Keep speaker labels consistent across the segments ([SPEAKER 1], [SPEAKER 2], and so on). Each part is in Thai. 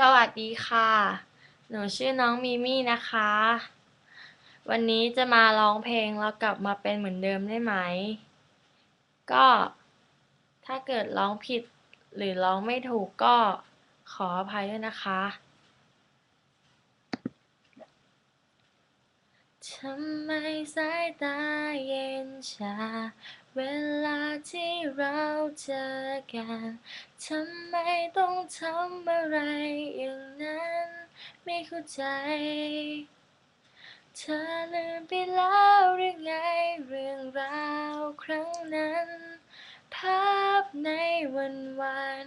[SPEAKER 1] สวัสดีค่ะ หนูชื่อน้องมีมี่นะคะ วันนี้จะมาร้องเพลงแล้วกลับมาเป็นเหมือนเดิมได้ไหม ก็ถ้าเกิดร้องผิดหรือร้องไม่ถูกก็ขออภัยด้วยนะคะ ทำไมสายตาเย็นชา เวลาที่เราเจอกัน ทำไมต้องทำอะไรอย่างนั้น ไม่เข้าใจ เธอลืมไปแล้วหรือไงเรื่องราวครั้งนั้น ภาพในวันวาน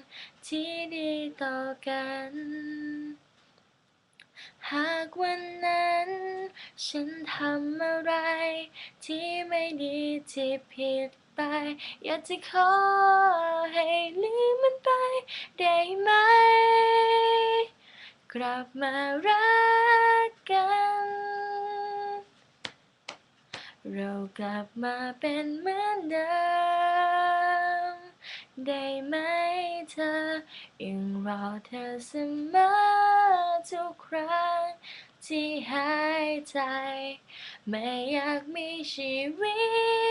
[SPEAKER 1] ที่ดีต่อกัน หากวันนั้น ฉันทำอะไร ที่ไม่ดีที่ผิดไป อยากจะขอให้ลืมมันไป ได้ไหม กลับมารักกัน เรากลับมาเป็นเหมือนเดิม ได้ไหมเธอยังรอเธอเสมอทุกครั้ง ที่หายใจ ไม่อยากมีชีวิ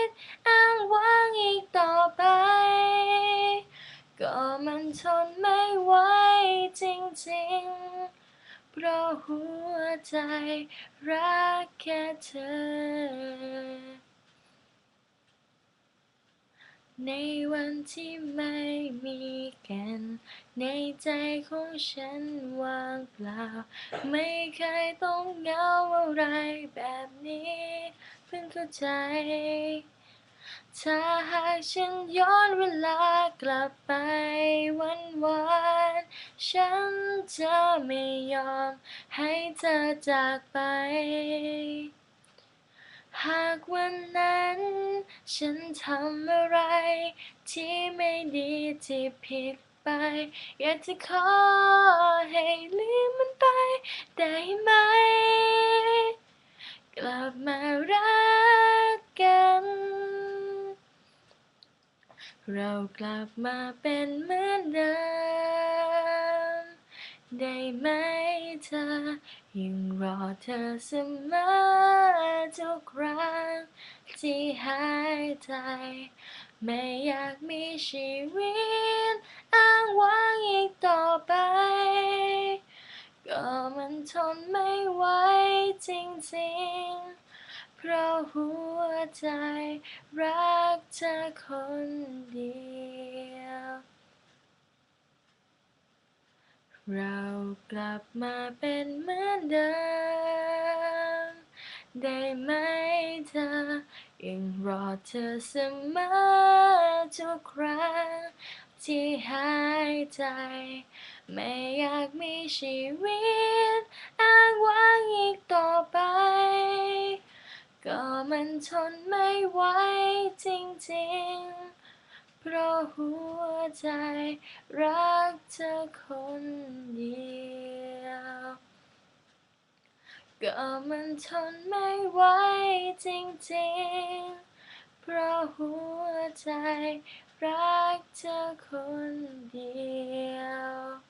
[SPEAKER 1] ตอ้างว้างอีกต่อไป ก็มันทนไม่ไหวจริงๆ เพราะหัวใจรักแค่เธอ ในวันที่ไม่มีกัน ในใจของฉันว่างเปล่า ไม่เคยต้องเหงาอะไรแบบนี้ เพิ่งเข้าใจ ถ้าหากฉันย้อนเวลากลับไปวันวานฉันจะไม่ยอมให้เธอจากไป หากวันนั้น ฉันทำอะไร ที่ไม่ดีที่ผิดไป อยากจะขอให้ลืมมันไป ได้ไหม กลับมารักกัน เรากลับมาเป็นเหมือนเดิม ได้ไหมเธอ ยังรอเธอเสมอทุกครั้งที่หายใจ ไม่อยากมีชีวิตอ้างว้างอีกต่อไป ก็มันทนไม่ไหวจริงๆ เพราะหัวใจรักเธอคนเดียว เรากลับมาเป็นเหมือนเดิม ได้ไหมเธอ ยังรอเธอเสมอทุกครั้งที่หายใจ ไม่อยากมีชีวิตอ้างว้างอีกต่อไป ก็มันทนไม่ไหวจริงๆ เพราะหัว ใจ รักเธอคนเดียว ก็มันทนไม่ไหวจริงๆ เพราะหัวใจ รักเธอคนเดียว